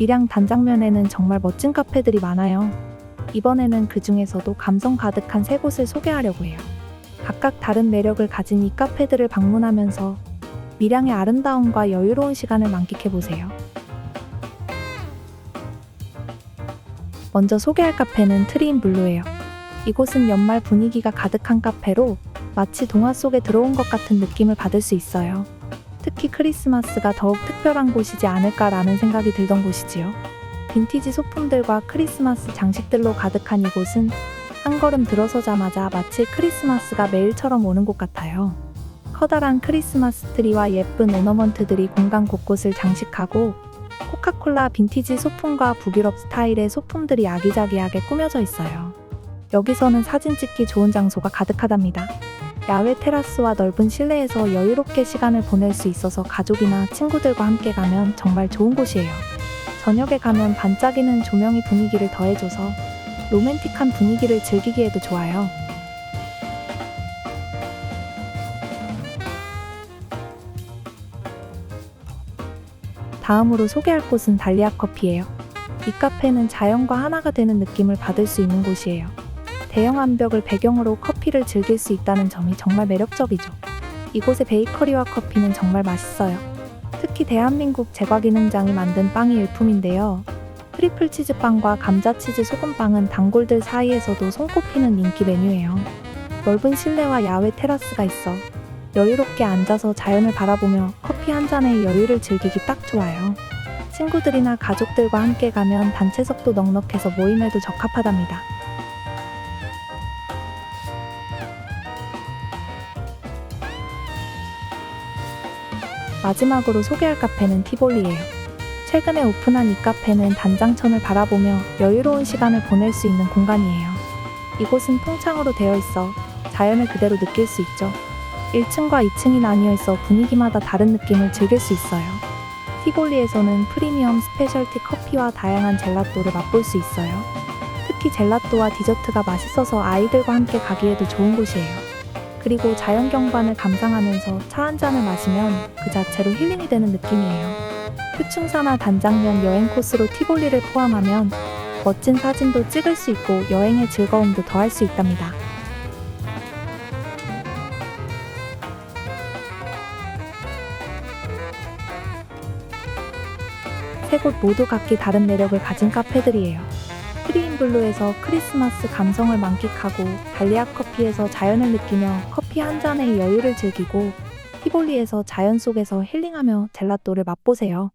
밀양 단장면에는 정말 멋진 카페들이 많아요. 이번에는 그 중에서도 감성 가득한 세 곳을 소개하려고 해요. 각각 다른 매력을 가진 이 카페들을 방문하면서 밀양의 아름다움과 여유로운 시간을 만끽해보세요. 먼저 소개할 카페는 트리인 블루예요. 이곳은 연말 분위기가 가득한 카페로 마치 동화 속에 들어온 것 같은 느낌을 받을 수 있어요. 특히 크리스마스가 더욱 특별한 곳이지 않을까라는 생각이 들던 곳이지요. 빈티지 소품들과 크리스마스 장식들로 가득한 이곳은 한 걸음 들어서자마자 마치 크리스마스가 매일처럼 오는 곳 같아요. 커다란 크리스마스 트리와 예쁜 오너먼트들이 공간 곳곳을 장식하고 코카콜라 빈티지 소품과 북유럽 스타일의 소품들이 아기자기하게 꾸며져 있어요. 여기서는 사진 찍기 좋은 장소가 가득하답니다. 야외 테라스와 넓은 실내에서 여유롭게 시간을 보낼 수 있어서 가족이나 친구들과 함께 가면 정말 좋은 곳이에요. 저녁에 가면 반짝이는 조명이 분위기를 더해줘서 로맨틱한 분위기를 즐기기에도 좋아요. 다음으로 소개할 곳은 달리아 커피예요. 이 카페는 자연과 하나가 되는 느낌을 받을 수 있는 곳이에요. 대형 암벽을 배경으로 커피를 즐길 수 있다는 점이 정말 매력적이죠. 이곳의 베이커리와 커피는 정말 맛있어요. 특히 대한민국 제과기능장이 만든 빵이 일품인데요. 트리플 치즈빵과 감자치즈 소금빵은 단골들 사이에서도 손꼽히는 인기 메뉴예요. 넓은 실내와 야외 테라스가 있어 여유롭게 앉아서 자연을 바라보며 커피 한 잔의 여유를 즐기기 딱 좋아요. 친구들이나 가족들과 함께 가면 단체석도 넉넉해서 모임에도 적합하답니다. 마지막으로 소개할 카페는 티볼리예요. 최근에 오픈한 이 카페는 단장천을 바라보며 여유로운 시간을 보낼 수 있는 공간이에요. 이곳은 통창으로 되어 있어 자연을 그대로 느낄 수 있죠. 1층과 2층이 나뉘어 있어 분위기마다 다른 느낌을 즐길 수 있어요. 티볼리에서는 프리미엄 스페셜티 커피와 다양한 젤라또를 맛볼 수 있어요. 특히 젤라또와 디저트가 맛있어서 아이들과 함께 가기에도 좋은 곳이에요. 그리고 자연 경관을 감상하면서 차 한 잔을 마시면 그 자체로 힐링이 되는 느낌이에요. 표충사나 단장면 여행 코스로 티볼리를 포함하면 멋진 사진도 찍을 수 있고 여행의 즐거움도 더할 수 있답니다. 세 곳 모두 각기 다른 매력을 가진 카페들이에요. 트리인블루에서 크리스마스 감성을 만끽하고 달리아 커피에서 자연을 느끼며 커피 한 잔의 여유를 즐기고 티볼리에서 자연 속에서 힐링하며 젤라또를 맛보세요.